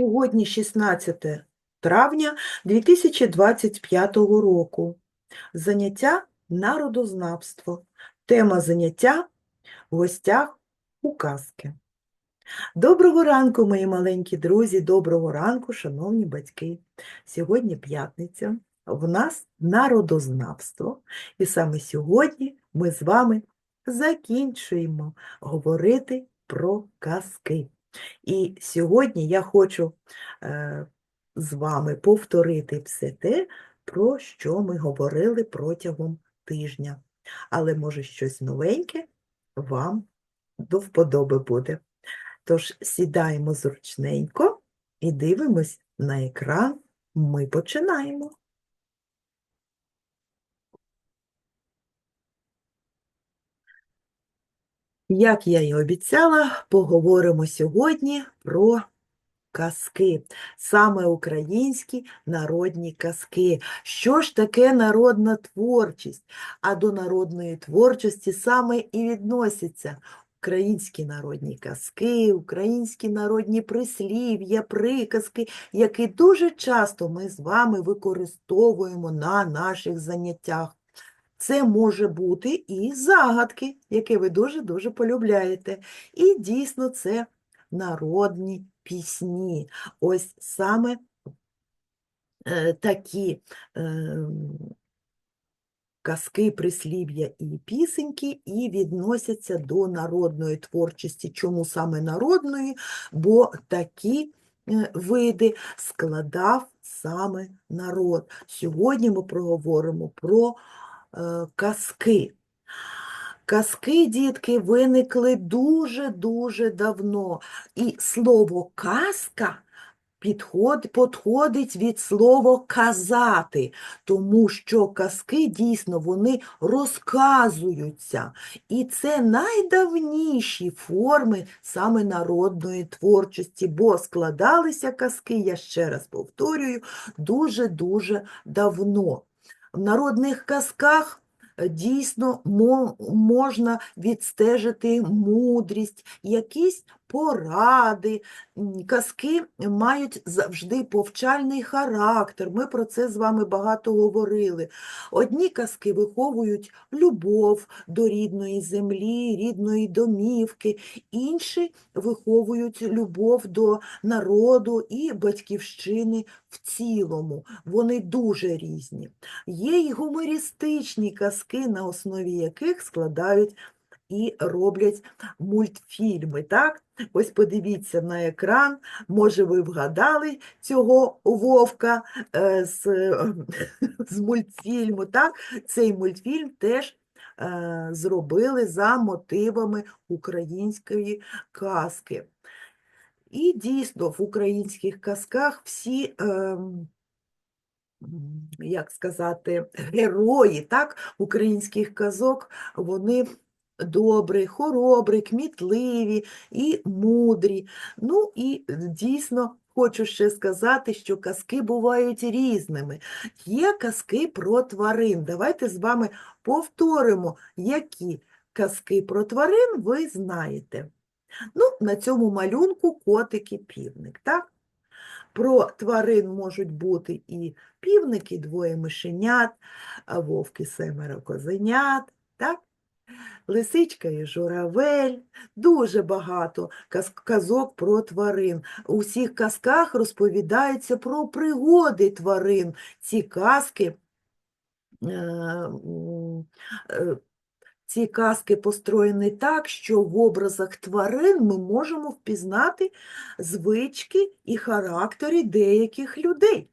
Сьогодні 16 травня 2025 року. Заняття народознавство. Тема заняття в гостях у казки. Доброго ранку, мої маленькі друзі, доброго ранку, шановні батьки. Сьогодні п'ятниця, в нас народознавство, і саме сьогодні ми з вами закінчуємо говорити про казки. І сьогодні я хочу е, з вами повторити все те, про що ми говорили протягом тижня. Але, може, щось новеньке вам до вподоби буде. Тож сідаємо зручненько і дивимось на екран. Ми починаємо. Як я і обіцяла, поговоримо сьогодні про казки, саме українські народні казки. Що ж таке народна творчість? А до народної творчості саме і відносяться українські народні казки, українські народні прислів'я, приказки, які дуже часто ми з вами використовуємо на наших заняттях. Це може бути і загадки, які ви дуже-дуже полюбляєте. І дійсно це народні пісні. Ось саме е, такі е, казки, прислів'я і пісеньки і відносяться до народної творчості. Чому саме народної? Бо такі е, види складав саме народ. Сьогодні ми проговоримо про казки. Казки, дітки, виникли дуже-дуже давно. І слово казка підходить від слова казати, тому що казки дійсно вони розказуються. І це найдавніші форми саме народної творчості, бо складалися казки, я ще раз повторюю, дуже-дуже давно. В народних казках е, дійсно мо- можна відстежити мудрість, якісь поради. Казки мають завжди повчальний характер. Ми про це з вами багато говорили. Одні казки виховують любов до рідної землі, рідної домівки, інші виховують любов до народу і батьківщини в цілому. Вони дуже різні. Є й гумористичні казки, на основі яких складають і роблять мультфільми. Так? Ось подивіться на екран, може ви вгадали цього вовка е, з, е, з мультфільму. Так? Цей мультфільм теж е, зробили за мотивами української казки. І дійсно в українських казках всі, ем, як сказати, герої так, українських казок, вони добрі, хоробрі, кмітливі і мудрі. Ну і е, дійсно хочу ще сказати, що казки бувають різними. Є казки про тварин. Давайте з вами повторимо, які казки про тварин ви знаєте. Ну, на цьому малюнку котик і півник, так? Про тварин можуть бути і півники, двоє мишенят, вовки семеро козенят, так? Лисичка і журавель, дуже багато казок про тварин. У всіх казках розповідається про пригоди тварин. Ці казки е, е, ці казки построєні так, що в образах тварин ми можемо впізнати звички і характери деяких людей.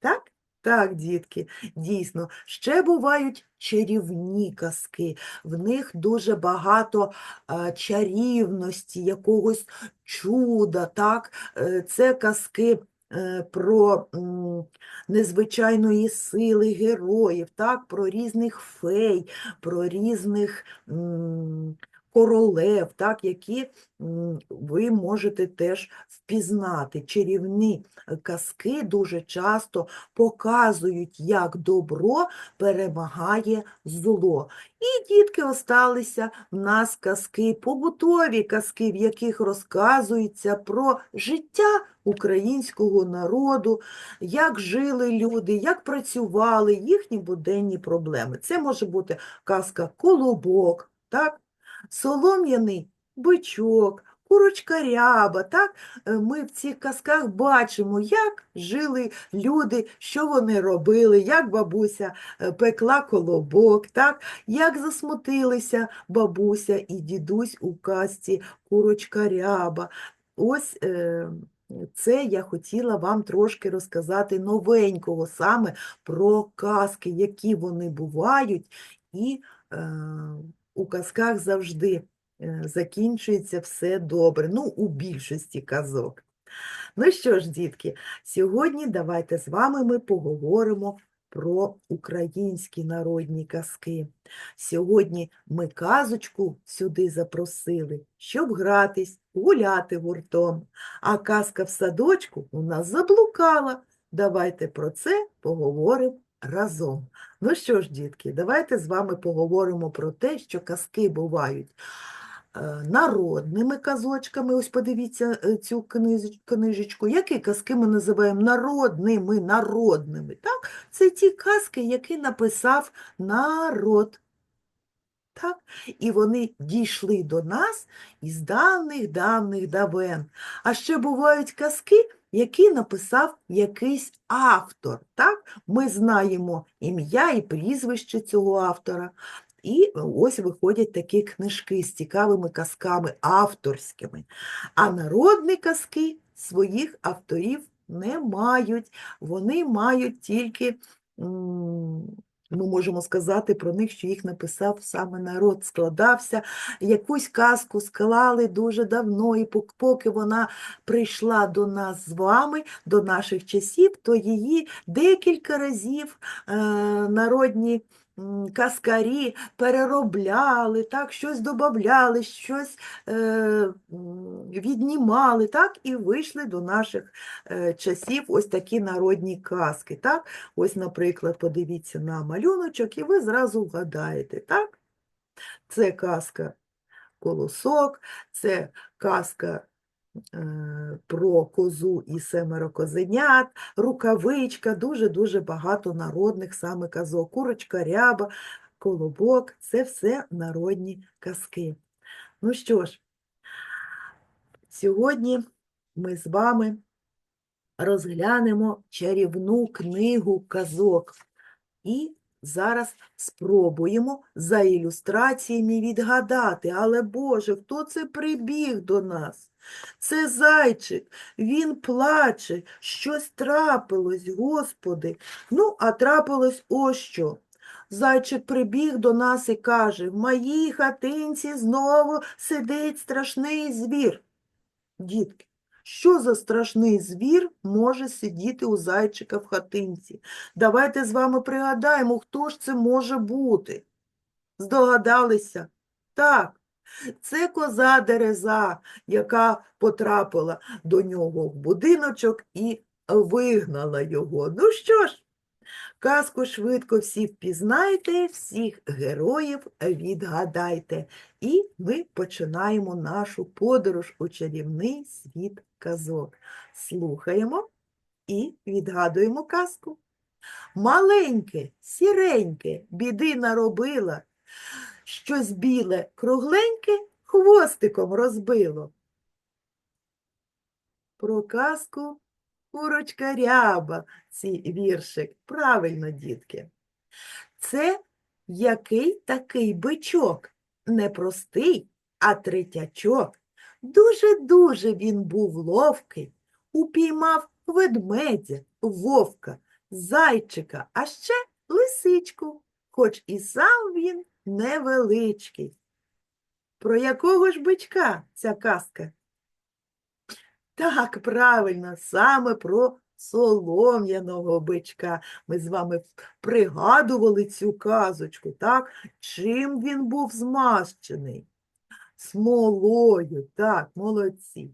Так? Так, дітки, дійсно. Ще бувають чарівні казки. В них дуже багато а, чарівності, якогось чуда. Так? Е, Це казки е, про незвичайної сили героїв, так? про різних фей, про різних м, королев, так, які ви можете теж впізнати. Чарівні е, казки дуже часто показують, як добро перемагає зло. І дітки осталися в нас казки, побутові казки, в яких розказується про життя українського народу, як жили люди, як працювали, їхні буденні проблеми. Це може бути казка «Колобок», так? Солом'яний бичок, курочка ряба. Так? Е, Ми в цих казках бачимо, як жили люди, що вони робили, як бабуся е, пекла колобок, так? як засмутилися бабуся і дідусь у казці курочка ряба. Ось е, це я хотіла вам трошки розказати новенького саме про казки, які вони бувають, і е, у казках завжди е, закінчується все добре, ну, у більшості казок. Ну що ж, дітки, сьогодні давайте з вами ми поговоримо про українські народні казки. Сьогодні ми казочку сюди запросили, щоб гратись, гуляти гуртом. А казка в садочку у нас заблукала. Давайте про це поговоримо разом. Ну що ж, дітки, давайте з вами поговоримо про те, що казки бувають е, народними казочками. Ось подивіться е, цю книжечку. Які казки ми називаємо народними, народними? Так? Це ті казки, які написав народ. Так? І вони дійшли до нас із давних-давних давен. А ще бувають казки, які написав якийсь автор. Так? Ми знаємо ім'я і прізвище цього автора. І ось виходять такі книжки з цікавими казками авторськими. А народні казки своїх авторів не мають. Вони мають тільки, ми можемо сказати про них, що їх написав саме народ, складався. Якусь казку склали дуже давно, і поки вона прийшла до нас з вами, до наших часів, то її декілька разів е, народні м, казкарі переробляли, так, щось додавали, щось е, віднімали, так, і вийшли до наших е, часів ось такі народні казки. Так? Ось, наприклад, подивіться на малюночок, і ви зразу вгадаєте, так? Це казка Колосок, це казка про козу і семеро козенят, рукавичка, дуже-дуже багато народних саме казок. Курочка ряба, колобок це все народні казки. Ну що ж, сьогодні ми з вами розглянемо чарівну книгу казок. І зараз спробуємо за ілюстраціями відгадати. Але Боже, хто це прибіг до нас? Це зайчик, він плаче, щось трапилось, Господи. Ну, а трапилось ось що. Зайчик прибіг до нас і каже, в моїй хатинці знову сидить страшний звір. Дітки, що за страшний звір може сидіти у зайчика в хатинці? Давайте з вами пригадаємо, хто ж це може бути. Здогадалися? Так, це коза Дереза, яка потрапила до нього в будиночок і вигнала його. Ну що ж, казку швидко всі впізнайте, всіх героїв відгадайте. І ми починаємо нашу подорож у чарівний світ казок. Слухаємо і відгадуємо казку. Маленьке, сіреньке, біди наробила, щось біле, кругленьке хвостиком розбило. Про казку курочка ряба, цей віршик. Правильно, дітки. Це який такий бичок? Не простий, а третячок. Дуже-дуже він був ловкий, упіймав ведмедя, вовка, зайчика, а ще лисичку, хоч і сам він невеличкий. Про якого ж бичка ця казка? Так, правильно, саме про солом'яного бичка. Ми з вами пригадували цю казочку, так? Чим він був змащений? Смолою, так, молодці.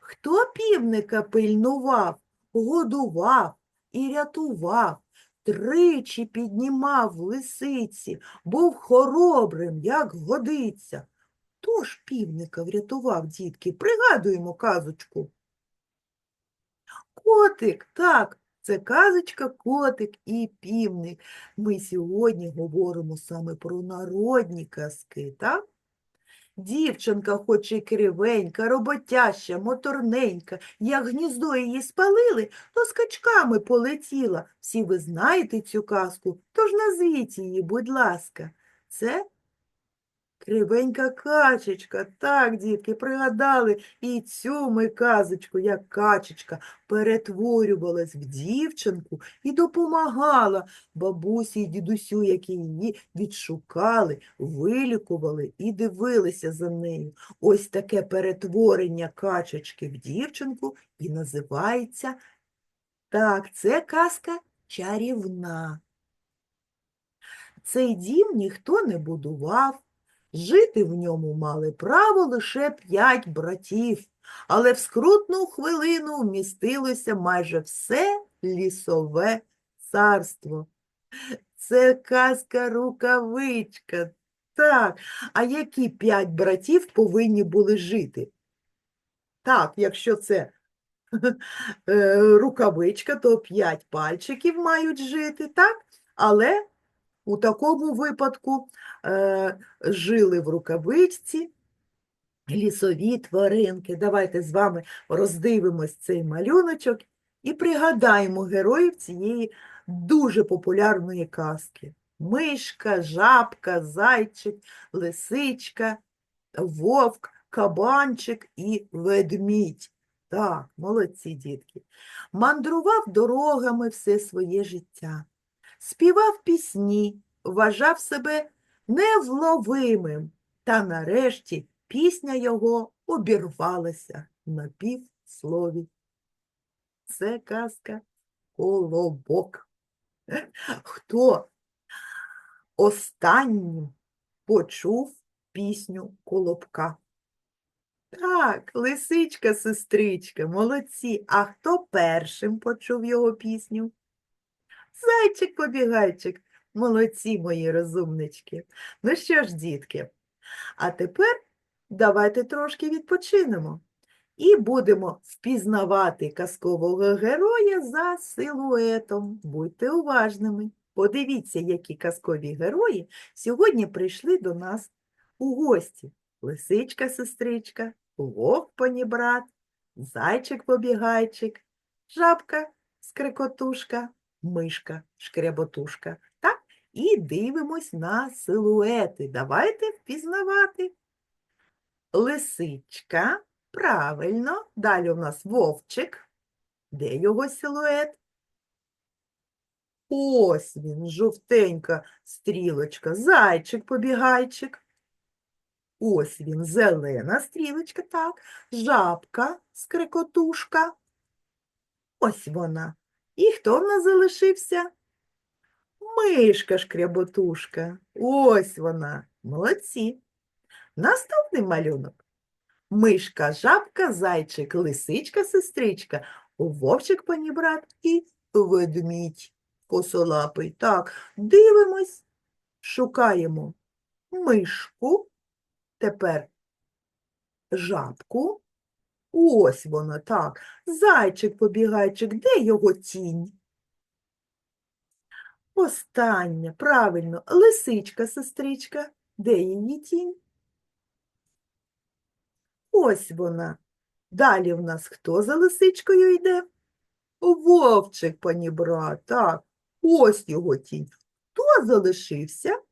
Хто півника пильнував, годував і рятував, тричі піднімав лисиці, був хоробрим, як годиться. Хто ж півника врятував, дітки? Пригадуємо казочку. Котик, так, це казочка Котик і півник. Ми сьогодні говоримо саме про народні казки, так? Дівчинка, хоч і кривенька, роботяща, моторненька, як гніздо її спалили, то скачками полетіла. Всі ви знаєте цю казку, тож назвіть її, будь ласка. Це кривенька качечка. Так, дітки, пригадали і цю ми казочку, як качечка, перетворювалась в дівчинку і допомагала бабусі і дідусю, які її відшукали, вилікували і дивилися за нею. Ось таке перетворення качечки в дівчинку і називається так, це казка чарівна. Цей дім ніхто не будував, жити в ньому мали право лише п'ять братів, але в скрутну хвилину вмістилося майже все лісове царство. Це казка рукавичка. Так, а які п'ять братів повинні були жити? Так, якщо це е, рукавичка, то п'ять пальчиків мають жити, так? Але у такому випадку е, жили в рукавичці лісові тваринки. Давайте з вами роздивимось цей малюночок і пригадаємо героїв цієї дуже популярної казки. Мишка, жабка, зайчик, лисичка, вовк, кабанчик і ведмідь. Так, молодці дітки. Мандрував дорогами все своє життя, співав пісні, вважав себе невловимим, та нарешті пісня його обірвалася на півслові. Це казка Колобок. Хто останнім почув пісню Колобка? Так, лисичка, сестричка, молодці. А хто першим почув його пісню? Зайчик побігайчик, молодці мої розумнички. Ну що ж, дітки, а тепер давайте трошки відпочинемо і будемо впізнавати казкового героя за силуетом. Будьте уважними. Подивіться, які казкові герої сьогодні прийшли до нас у гості. Лисичка-сестричка, вовк панібрат, зайчик-побігайчик, жабка скрикотушка, мишка шкряботушка. Так? І дивимось на силуети. Давайте впізнавати. Лисичка, правильно. Далі у нас вовчик. Де його силует? Ось він, жовтенька стрілочка, зайчик-побігайчик. Ось він, зелена стрілочка, так, жабка, скрикотушка. Ось вона. І хто в нас залишився? Мишка шкряботушка. Ось вона. Молодці. Наступний малюнок. Мишка, жабка, зайчик, лисичка, сестричка, вовчик панібрат і ведмідь косолапий. Так, дивимось, шукаємо мишку, тепер жабку. Ось вона, так. Зайчик-побігайчик, де його тінь? Остання, правильно, лисичка-сестричка, де її тінь? Ось вона. Далі в нас хто за лисичкою йде? Вовчик, пані брат, так, ось його тінь. Хто залишився?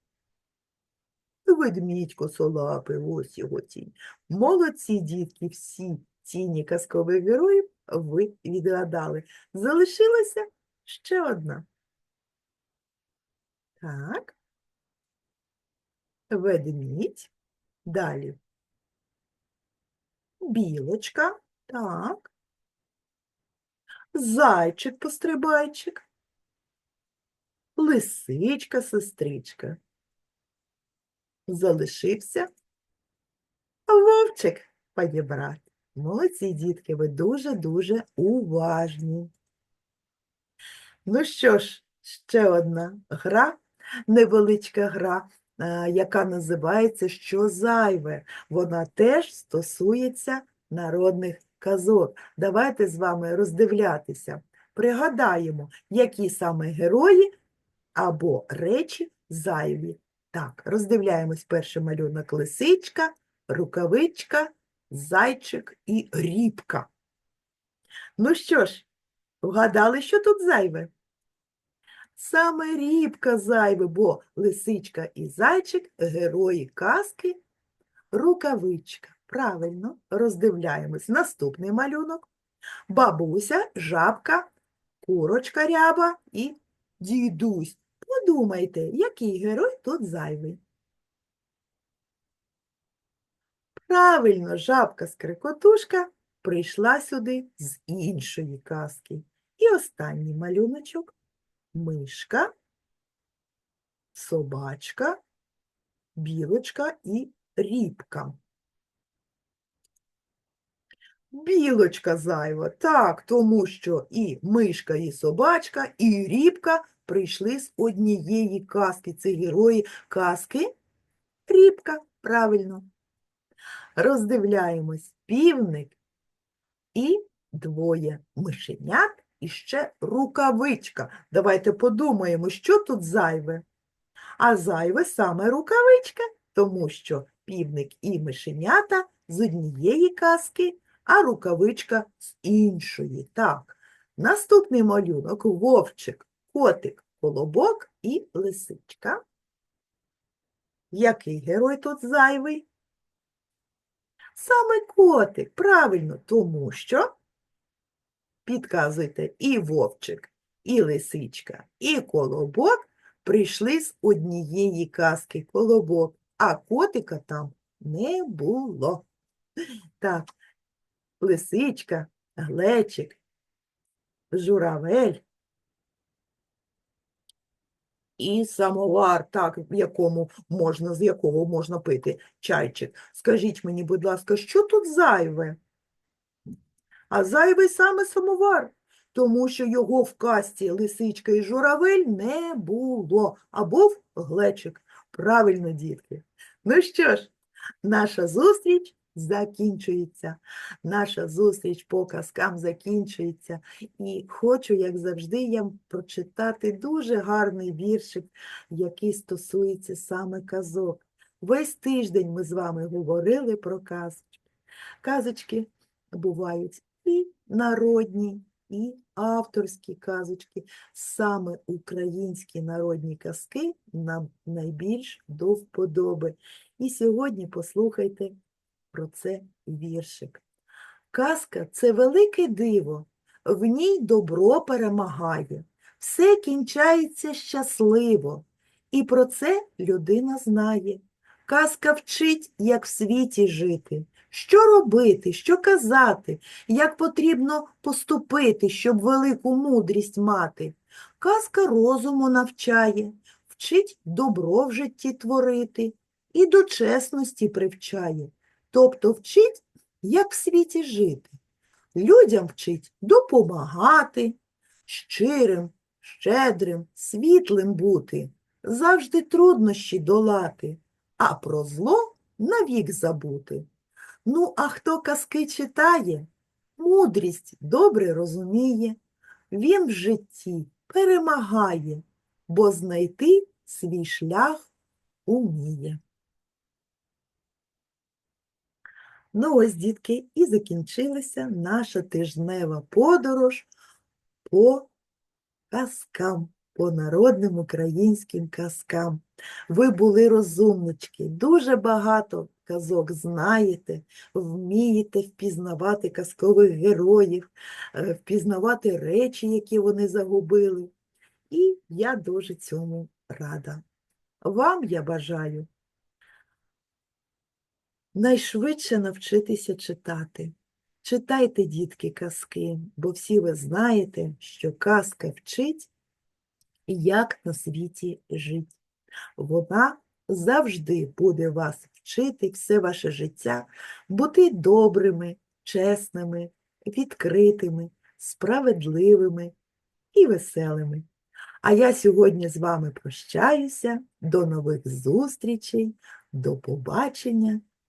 Ведмідь косолапий, ось його тінь. Молодці, дітки, всі тіні казкових героїв ви відгадали. Залишилася ще одна. Так. Ведмідь. Далі. Білочка. Так. Зайчик-пострибайчик. Лисичка-сестричка. Залишився Вовчик панібрат. Молодці, дітки, ви дуже-дуже уважні. Ну що ж, ще одна гра, невеличка гра, е, яка називається Що зайве. Вона теж стосується народних казок. Давайте з вами роздивлятися. Пригадаємо, які саме герої або речі зайві. Так, роздивляємось перший малюнок лисичка, рукавичка, зайчик і рібка. Ну що ж, вгадали, що тут зайве? Саме рібка зайве, бо лисичка і зайчик – герої казки, рукавичка. Правильно, роздивляємось. Наступний малюнок. Бабуся, жабка, курочка ряба і дідусь. Подумайте, який герой тут зайвий. Правильно, жабка-скрикотушка прийшла сюди з іншої казки. І останній малюночок – мишка, собачка, білочка і рібка. Білочка зайва, так, тому що і мишка, і собачка, і рібка прийшли з однієї казки. Це герої казки Рібка, правильно. Роздивляємось півник і двоє мишенят, і ще рукавичка. Давайте подумаємо, що тут зайве. А зайве саме рукавичка, тому що півник і мишенята з однієї казки, а рукавичка з іншої. Так, наступний малюнок – вовчик, котик, колобок і лисичка. Який герой тут зайвий? Саме котик, правильно, тому що, підказуйте, і вовчик, і лисичка, і колобок прийшли з однієї казки колобок, а котика там не було. Так, лисичка, глечик, журавель і самовар, так, в якому можна, з якого можна пити чайчик. Скажіть мені, будь ласка, що тут зайве? А зайвий саме самовар, тому що його в касті лисичка і журавель не було, а був глечик. Правильно, дітки. Ну що ж, наша зустріч закінчується. Наша зустріч по казкам закінчується. І хочу, як завжди, я прочитати дуже гарний віршик, який стосується саме казок. Весь тиждень ми з вами говорили про казочки. Казочки бувають і народні, і авторські казочки. Саме українські народні казки нам найбільш до вподоби. І сьогодні послухайте про це віршик. Казка це велике диво, в ній добро перемагає, все кінчається щасливо, і про це людина знає. Казка вчить, як в світі жити, що робити, що казати, як потрібно поступити, щоб велику мудрість мати. Казка розуму навчає, вчить добро в житті творити і до чесності привчає, тобто вчить, як в світі жити. Людям вчить допомагати, щирим, щедрим, світлим бути, завжди труднощі долати, а про зло навік забути. Ну, а хто казки читає, мудрість добре розуміє, він в житті перемагає, бо знайти свій шлях уміє. Ну ось, дітки, і закінчилася наша тижнева подорож по казкам, по народним українським казкам. Ви були розумнички, дуже багато казок знаєте, вмієте впізнавати казкових героїв, е, впізнавати речі, які вони загубили. І я дуже цьому рада. Вам я бажаю найшвидше навчитися читати. Читайте, дітки, казки, бо всі ви знаєте, що казка вчить, як на світі жить. Вона завжди буде вас вчити все ваше життя бути добрими, чесними, відкритими, справедливими і веселими. А я сьогодні з вами прощаюся. До нових зустрічей, до побачення.